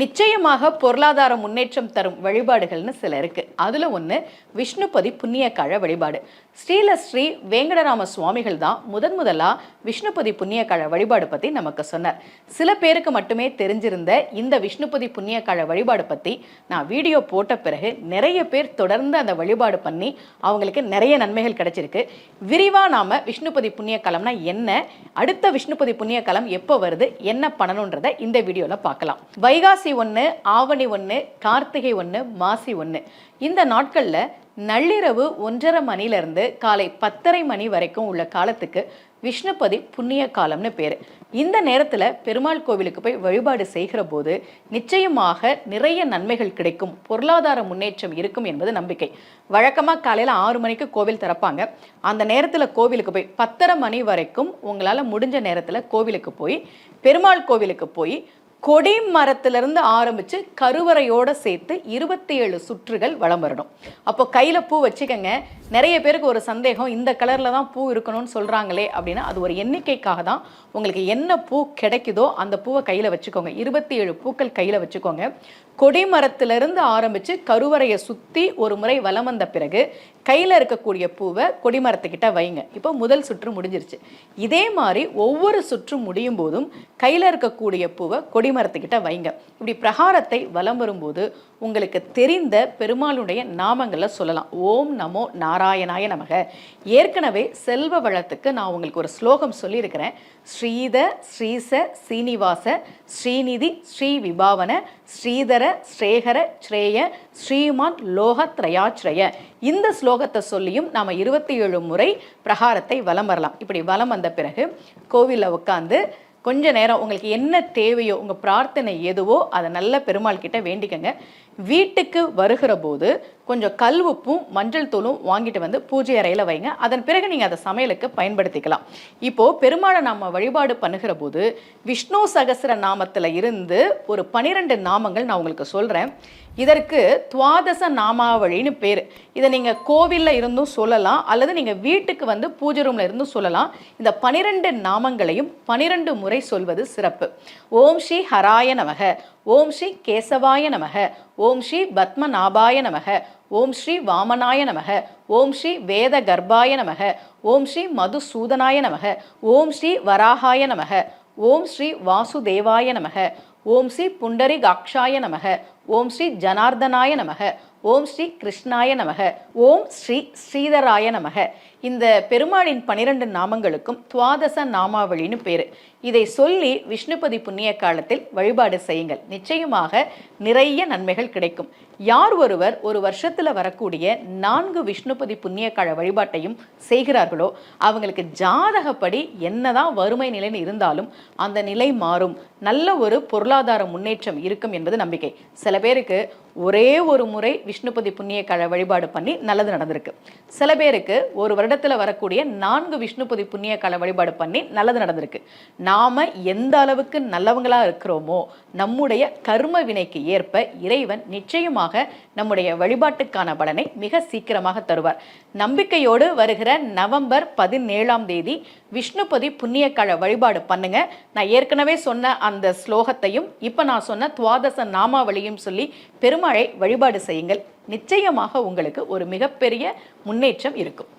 நிச்சயமாக பொருளாதார முன்னேற்றம் தரும் வழிபாடுகள்னு சில இருக்கு. அதுல ஒன்று விஷ்ணுபதி புண்ணியக்காழ வழிபாடு. ஸ்ரீல ஸ்ரீ வேங்கடராம சுவாமிகள் தான் முதன் முதலா விஷ்ணுபதி புண்ணியக்காழ வழிபாடு பத்தி நமக்கு சொன்னார். சில பேருக்கு மட்டுமே தெரிஞ்சிருந்த இந்த விஷ்ணுபதி புண்ணியக்காழ வழிபாடு பத்தி நான் வீடியோ போட்ட பிறகு நிறைய பேர் தொடர்ந்து அந்த வழிபாடு பண்ணி அவங்களுக்கு நிறைய நன்மைகள் கிடைச்சிருக்கு. விரிவா நாம விஷ்ணுபதி புண்ணியக்காலம்னா என்ன அடுத்த விஷ்ணுபதி புண்ணியக்காலம் எப்போ வருது என்ன பண்ணணுன்றதை இந்த வீடியோல பார்க்கலாம். வைகாசி ஒன்று ஆவணி ஒன்று கார்த்திகை ஒன்று மாசி ஒன்று இந்த நாட்களில் நள்ளிரவு ஒன்றரை மணிலேருந்து காலை பத்தரை மணி வரைக்கும் உள்ள காலத்துக்கு விஷ்ணுபதி புண்ணிய காலம்னு பேர். இந்த நேரத்தில் பெருமாள் கோவிலுக்கு போய் வழிபாடு செய்கிற போது நிச்சயமாக நிறைய நன்மைகள் கிடைக்கும். பொருளாதார முன்னேற்றம் இருக்கும் என்பது நம்பிக்கை. வழக்கமாக காலையில் ஆறு மணிக்கு கோவில் திறப்பாங்க. அந்த நேரத்தில் கோவிலுக்கு போய் பத்தரை மணி வரைக்கும் உங்களால் முடிஞ்ச நேரத்தில் கோவிலுக்கு போய் பெருமாள் கோவிலுக்கு போய் கொடி மரத்திலிருந்து ஆரம்பித்து கருவறையோடு சேர்த்து இருபத்தி ஏழு சுற்றுகள் வளம் வரணும். அப்போ கையில் பூ வச்சுக்கோங்க. நிறைய பேருக்கு ஒரு சந்தேகம் இந்த கலரில் தான் பூ இருக்கணும்னு சொல்கிறாங்களே அப்படின்னா அது ஒரு எண்ணிக்கைக்காக தான் உங்களுக்கு என்ன பூ கிடைக்குதோ அந்த பூவை கையில் வச்சுக்கோங்க. இருபத்தி ஏழு பூக்கள் கையில் வச்சுக்கோங்க. கொடி மரத்திலிருந்து ஆரம்பித்து கருவறையை சுற்றி ஒரு முறை வலம் வந்த பிறகு கையில் இருக்கக்கூடிய பூவை கொடிமரத்துக்கிட்ட வைங்க. இப்போ முதல் சுற்று முடிஞ்சிருச்சு. இதே மாதிரி ஒவ்வொரு சுற்று முடியும் போதும் கையில் இருக்கக்கூடிய பூவை கொடிமரத்துக்கிட்ட வைங்க. இப்படி பிரகாரத்தை வலம் வரும்போது உங்களுக்கு தெரிந்த பெருமாளுடைய நாமங்களை சொல்லலாம். ஓம் நமோ நாராயணாய நமக. ஏற்கனவே செல்வ வளத்துக்கு நான் உங்களுக்கு ஒரு ஸ்லோகம் சொல்லியிருக்கிறேன். ஸ்ரீத ஸ்ரீச சீனிவாச ஸ்ரீநிதி ஸ்ரீ விபாவன ஸ்ரீதர ஸ்ரேகர ஸ்ரேய ஸ்ரீமான் லோகத்ரயாச்ரய இந்த ஸ்லோகத்தை சொல்லியும் நாம் இருபத்தி ஏழு முறை பிரகாரத்தை வலம் வரலாம். இப்படி வலம் வந்த பிறகு கோவிலில் உட்காந்து கொஞ்ச நேரம் உங்களுக்கு என்ன தேவையோ உங்கள் பிரார்த்தனை எதுவோ அதை நல்ல பெருமாள் கிட்ட வேண்டிக்கங்க. வீட்டுக்கு வருகிற போது கொஞ்சம் கல் உப்பும் மஞ்சள் தூளும் வாங்கிட்டு வந்து பூஜை அறையில் வைங்க. அதன் பிறகு நீங்கள் அதை சமையலுக்கு பயன்படுத்திக்கலாம். இப்போது பெருமாளை நாம வழிபாடு பண்ணுகிற போது விஷ்ணு சகசர நாமத்தில் இருந்து ஒரு பனிரெண்டு நாமங்கள் நான் உங்களுக்கு சொல்கிறேன் இதற்கு துவாதச நாமாவழின்னு பேர். இதை நீங்கள் கோவிலில் இருந்தும் சொல்லலாம் அல்லது நீங்கள் வீட்டுக்கு வந்து பூஜை ரூமில் இருந்தும் சொல்லலாம். இந்த பனிரெண்டு நாமங்களையும் பனிரெண்டு முறை முறை சொல்வது சிறப்பு ஓம் ஸ்ரீ ஹராய நமக ஓம் ஸ்ரீ கேசவாய நமக ஓம் ஸ்ரீ பத்மநாபாய நமக ஓம் ஸ்ரீ வாமனாய நமக ஓம் ஸ்ரீ வேத கர்ப்பாய நமக ஓம் ஸ்ரீ மதுசூதனாய நமக ஓம் ஸ்ரீ வராகாய நமக ஓம் ஸ்ரீ வாசுதேவாய நமக ஓம் ஸ்ரீ புண்டரிகாக்ஷாய நமக ஓம் ஸ்ரீ ஜனார்தனாய நமக ஓம் ஸ்ரீ கிருஷ்ணாய நமக. ஓம் ஸ்ரீ ஸ்ரீதராய நமக. இந்த பெருமாளின் பனிரெண்டு நாமங்களுக்கும் துவாதச நாமாவளின்னு பேர். இதை சொல்லி விஷ்ணுபதி புண்ணிய காலத்தில் வழிபாடு செய்யுங்கள். நிச்சயமாக நிறைய நன்மைகள் கிடைக்கும். யார் ஒருவர் ஒரு வருஷத்துல வரக்கூடிய நான்கு விஷ்ணுபதி புண்ணிய கால வழிபாட்டையும் செய்கிறார்களோ அவங்களுக்கு ஜாதகப்படி என்னதான் வறுமை நிலைன்னு இருந்தாலும் அந்த நிலை மாறும். நல்ல ஒரு பொருளாதார முன்னேற்றம் இருக்கும் என்பது நம்பிக்கை. சில பேருக்கு ஒரே ஒரு முறை விஷ்ணுபதி புண்ணிய கழ வழிபாடு பண்ணி நல்லது நடந்திருக்கு. சில பேருக்கு ஒரு வருடத்துல வரக்கூடிய நான்கு விஷ்ணுபதி புண்ணிய கழ வழிபாடு பண்ணி நல்லது நடந்திருக்கு. நாம எந்த அளவுக்கு நல்லவங்களா இருக்கிறோமோ நம்முடைய கர்ம வினைக்கு ஏற்ப இறைவன் நிச்சயமாக நம்முடைய வழிபாட்டுக்கான பலனை மிக சீக்கிரமாக தருவார். நம்பிக்கையோடு வருகிற நவம்பர் பதினேழாம் தேதி விஷ்ணுபதி புண்ணிய கழ வழிபாடு பண்ணுங்க. நான் ஏற்கனவே சொன்ன அந்த ஸ்லோகத்தையும் இப்போ நான் சொன்ன துவாதச நாமாவளியும் சொல்லி பெருமாளை வழிபாடு செய்யுங்கள். நிச்சயமாக உங்களுக்கு ஒரு மிகப்பெரிய முன்னேற்றம் இருக்கும்.